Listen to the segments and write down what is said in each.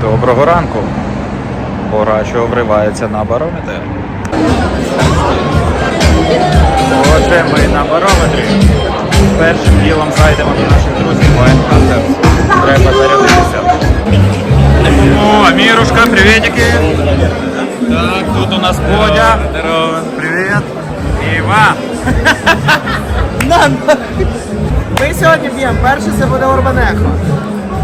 Доброго ранку. Пора, що вривається на барометр. Отже, ми на барометрі. Першим ділом зайдемо до наших друзів Wine Hunters. Треба зарядитися. О, Мірушка, привітики. Так, тут у нас Бодя. Здорово. Привіт. І Іван. Ми сьогодні п'ємо. Перше це буде Орбанехо.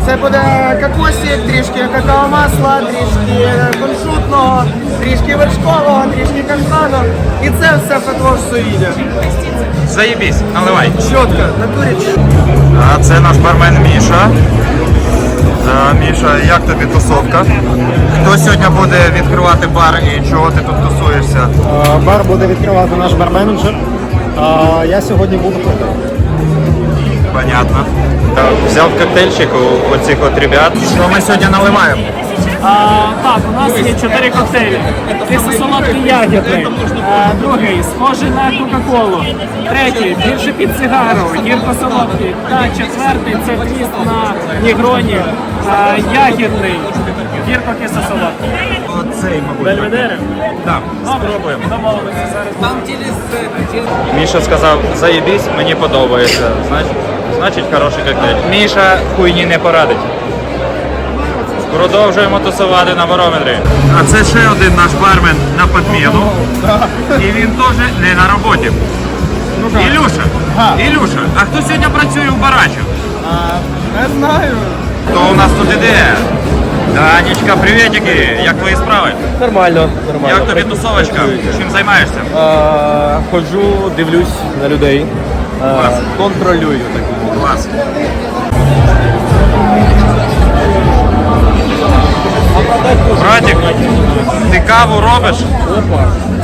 Це буде кокосик, трішки какао масла, трішки кунжутного, трішки вершкового, трішки каштану. І це все також соїді. Заєбісь, наливай. Чітко, натурі. А це наш бармен Міша. Міша, як тобі тусовка? Хто сьогодні буде відкривати бар і чого ти тут тусуєшся? Е, Бар буде відкривати наш барменеджер. А Я сьогодні буду тут. Понятно. Взяв коктейльчик у оцих от ребят. Що ми сьогодні наливаємо? А, так, у нас є чотири коктейлі. Кисло-солодкий ягідний. А, другий схожий на Кока-Колу. Третій більше під сигару, гірко-солодкий. Та четвертий це твіст на нігроні. А, ягідний. Гірко-кисло-солодкий. Оцей, мабуть. Бельведери? Так, спробуємо. Домовилися зараз. Міша сказав, заєбісь, мені подобається. Значить, значить хороший коктейль. Міша хуйні не порадить. Продовжуємо тусувати на барометрі. А це ще один наш бармен на подміну. І він теж не на роботі. Ілюша, Ілюша, а хто сьогодні працює у барачу? Не знаю. Хто у нас тут іде? Данечка, привітики! Як твої справи? Нормально, нормально. Як тобі тусовочка? Чим займаєшся? Ходжу, дивлюсь на людей. Клас. контролюю так. Клас. Братик, ти каву робиш?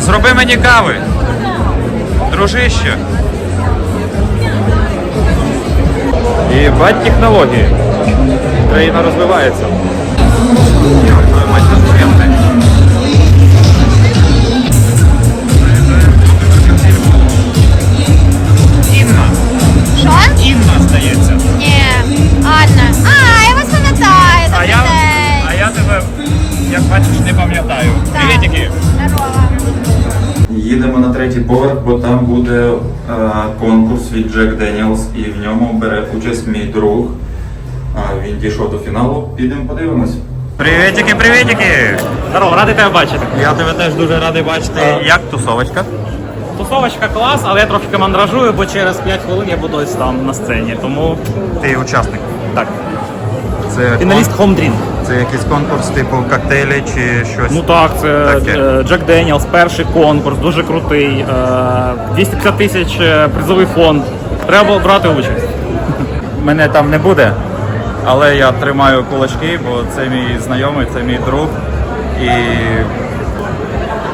Зроби мені кави. Дружище. І бать технології. Країна розвивається. Поверх, бо там буде е, конкурс від Jack Daniels і в ньому бере участь мій друг. А, він дійшов до фіналу. Підемо подивимось. Привітики, привітики! Здорово, радий тебе бачити. Я тебе теж дуже радий бачити. Як тусовочка? Тусовочка клас, але я трохи командражую, бо через 5 хвилин я буду ось там на сцені. Тому Ти учасник. так. Це, Фіналіст Home Drink. це якийсь конкурс типу коктейлі чи щось. Ну так, це Таке. е, Джек Деніелс, перший конкурс, дуже крутий. е, 250 тисяч е, призовий фонд. Треба брати участь. Мене там не буде, але я тримаю кулачки, бо це мій знайомий, це мій друг. І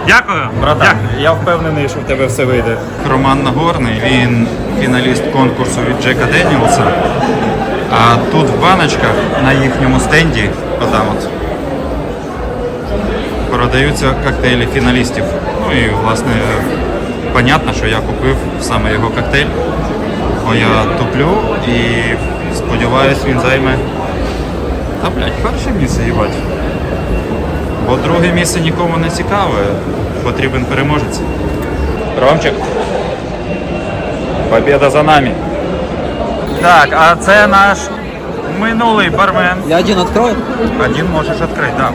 Дякую. Братан, я впевнений, що в тебе все вийде. Роман Нагорний, він фіналіст конкурсу від Джека Деніелса. А тут в баночках на їхньому стенді, отам от, продаються коктейлі фіналістів. Ну і власне, понятно, що я купив саме його коктейль. Бо я туплю і сподіваюсь, він займе. Та блядь, перше місце їбать. Бо друге місце нікому не цікаве, потрібен переможець. Ромчик. Побіда за нами. Так, а це наш минулий бармен. Я один открою? Один можеш відкрити, так.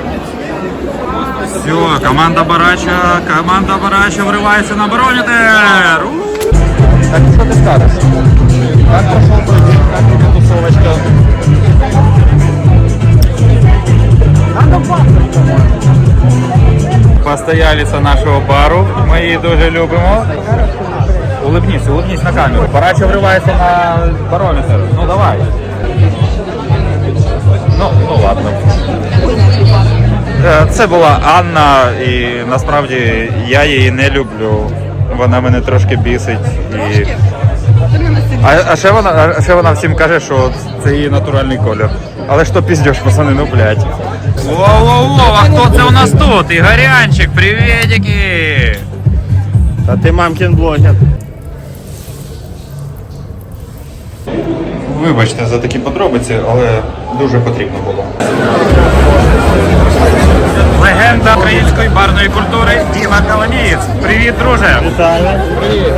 Все, команда Барача, команда Барача вривається на барометр. Так що ти скажеш? Як пройшов поєдинок, як тобі тусовочка? Постоялиця нашого бару, ми її дуже любимо. Улыбнись, улыбнись на камеру. Барача вривається на барометр. Ну давай. Ну, ну ладно. Е, Це була Анна, і насправді я її не люблю. Вона мене трошки бісить. І... А, а, ще вона, а ще вона всім каже, що це її натуральний колір. Але що піздєш, пацани, ну блядь. Воу-воу-воу, а хто це у нас тут? Ігорянчик, привітики! Та ти мамкін блогер. Вибачте за такі подробиці, але дуже потрібно було. Легенда української барної культури Діма Коломієць. Привіт, друже! Вітаю! Привіт!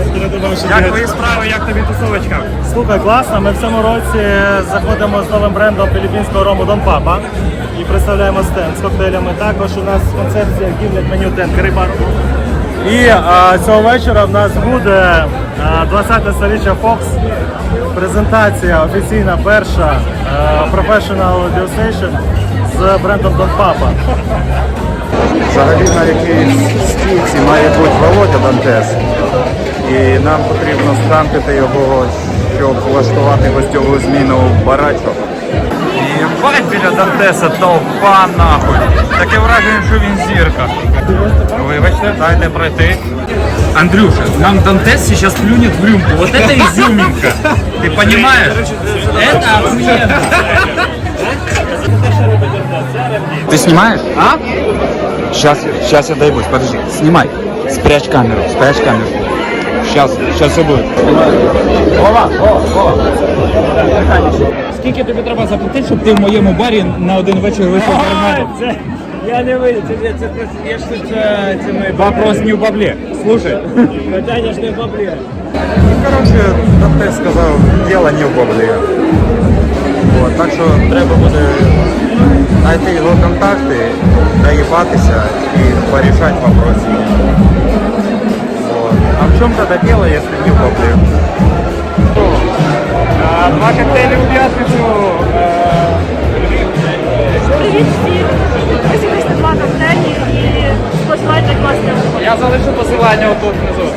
Як твої справи, як тобі тусовочка? Слухай, класно. Ми в цьому році заходимо з новим брендом філіппінського рому Дон Папа і представляємо стенд з коктейлями. Також у нас концепція гімлет меню Ден Карибар. І а, цього вечора в нас буде 20-те століття Фокс. Презентація офіційна перша Professional Audio Station з брендом Дон Папа. Взагалі на якійсь стійці має бути Володя Дантес. І нам потрібно скампити його, щоб влаштувати гостьову зміну в барачок. Єбать біля Дантеса толпа нахуй. Таке враження, що він зірка. Вибачте, дайте пройти. Андрюша, нам Дантес сейчас плюнет в рюмку. Вот это изюминка. Ты понимаешь? Это охуенно. Ты снимаешь? А? Сейчас, сейчас я доебусь, подожди. Снимай. Спрячь камеру, спрячь камеру. Сейчас, сейчас все будет. Скільки тобі треба заплатити, щоб ти в моєму барі на один вечір вийшов барменом? Це я не вийду, це, це, це, я ж тут це, це ми Вопрос не в баблі. Слушай. питання ж не баблі. Ну, короче, Дантес сказав, дело не в баблі. От, так що треба буде знайти його контакти, доїбатися і порішати вопроси. Вот. А в чому тоді дело, якщо не в баблі? А, Два коктейлі у п'ятницю. Привіт всім! Ми сьогодні два коктейлі і споживайте класне. Я залишу посилання отут внизу.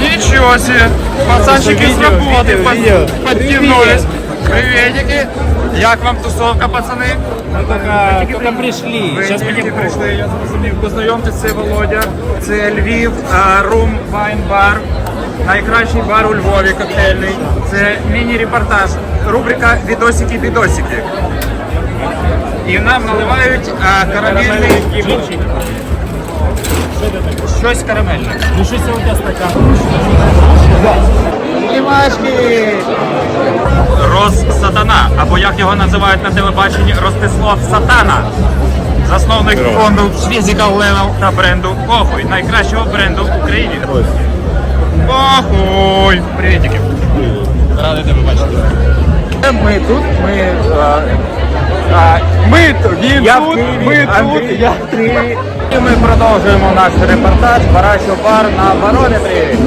Ничего себе. Пацанчики с работы под- подтянулись. Приветики. Як вам тусовка, пацани? Тільки тільки прийшли. Ви Зараз тільки прийшли, я зрозумів. Познайомтесь, це Володя. Це Львів, а, Рум Вайн Бар. Найкращий бар у Львові коктейльний. Це міні-репортаж. Рубрика Відосики-відосики. І нам наливають а, карамельний Щось карамельне. Ну що сьогодні стакан? Рос Сатана, або як його називають на телебаченні, Ростислав Сатана. Засновник фонду Physical Level та бренду Похуй, найкращого бренду в Україні. Похуй! Привітики. Радий тебе бачити. Ми тут, ми. А, ми тут, він Я в тут, Києві, ми Андрій. тут, я в Києві. І ми продовжуємо наш репортаж Барачо бар на барометрі.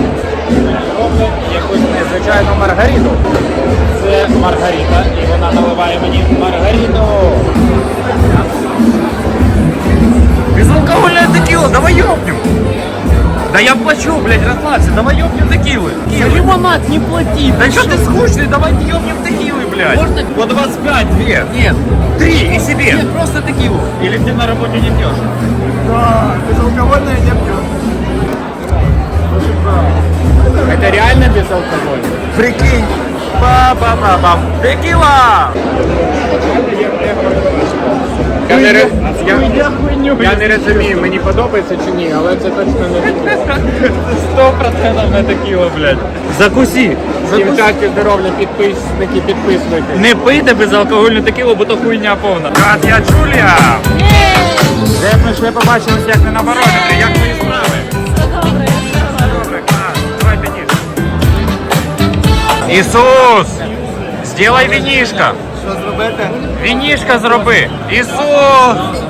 Роблять якусь незвичайну маргариту. Це Маргарита, і вона наливає мені Маргариту. Безалкогольная текила, давай ёбнем! Да я плачу, блядь, расслабься, давай ёбнем текилы. За лимонад не плати. Да что ты скучный, давай ёбнем текилы, блядь. Можно? По 25, две. Нет. Три и себе. Нет, просто текилу. Или ты на работе не пьешь? Безалкогольне не п'ю. Це реально безалкогольне? Прикинь. Ба-ба-ба-бам. Текила! Я не, ре- я, я не розумію, мені подобається чи ні, але це точно не Сто процентов на текилу, блядь. Закуси. Дівчатки здоров'я, підписники, підписники. Не пийте безалкогольну текилу, бо то хуйня повна. Брат, я Джулія. Де ми ще побачилися, як не на барометрі. Як твої справи? Добре, клас. Давай підійш. Ісус! Сделай вінішка. Що зробити? Вінішка зроби. Ісус!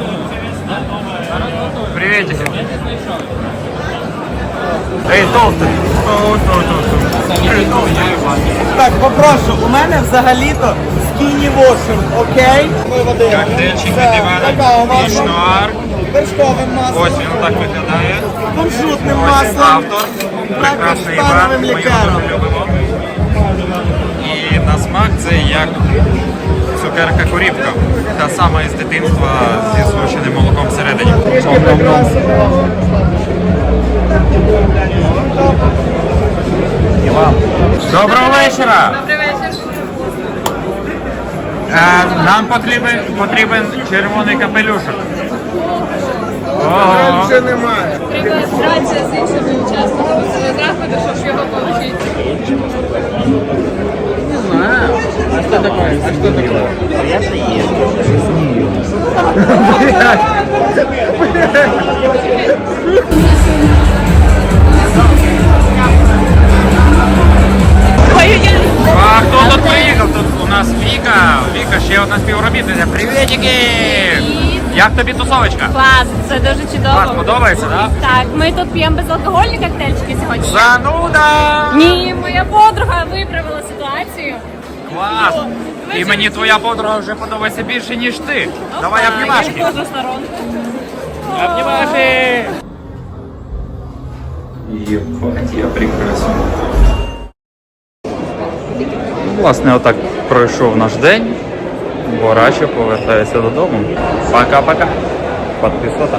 Приветики. Ей, толстий. Так, попрошу, у мене взагалі-то скіні вошер, окей? Ми води. Коктейльчик від Івана какао вершковим маслом, Ось він так виглядає. кунжутним маслом, автор. Прекрасний Іван. Ми його любимо. І на смак це як цукерка корівка. Та сама із дитинства зі згущеним молоком всередині. Доброго вечора! Добрий вечір. Е, нам потрібен, потрібен червоний капелюшок. Ого. Вже немає. Треба з іншими учасниками заходу, щоб ж його отримати. А що таке? А що таке? А хто тут приїхав? Тут у нас Віка. Віка, ще одна співробітниця. Привітики! Як тобі тусовочка? Клас, це дуже чудово. Вас подобається, так? Так, ми тут п'ємо безалкогольні коктейльчики сьогодні. Зануда! Ні, моя подруга виправила ситуацію. Клас! І мені твоя подруга вже подобається більше, ніж ти. Давай Я обнімашки. кожну сторонку. Обнімашки! Єбать, я прекрасен. Власне, отак пройшов наш день. Борачо повертається додому. Пока-пока. Підписота.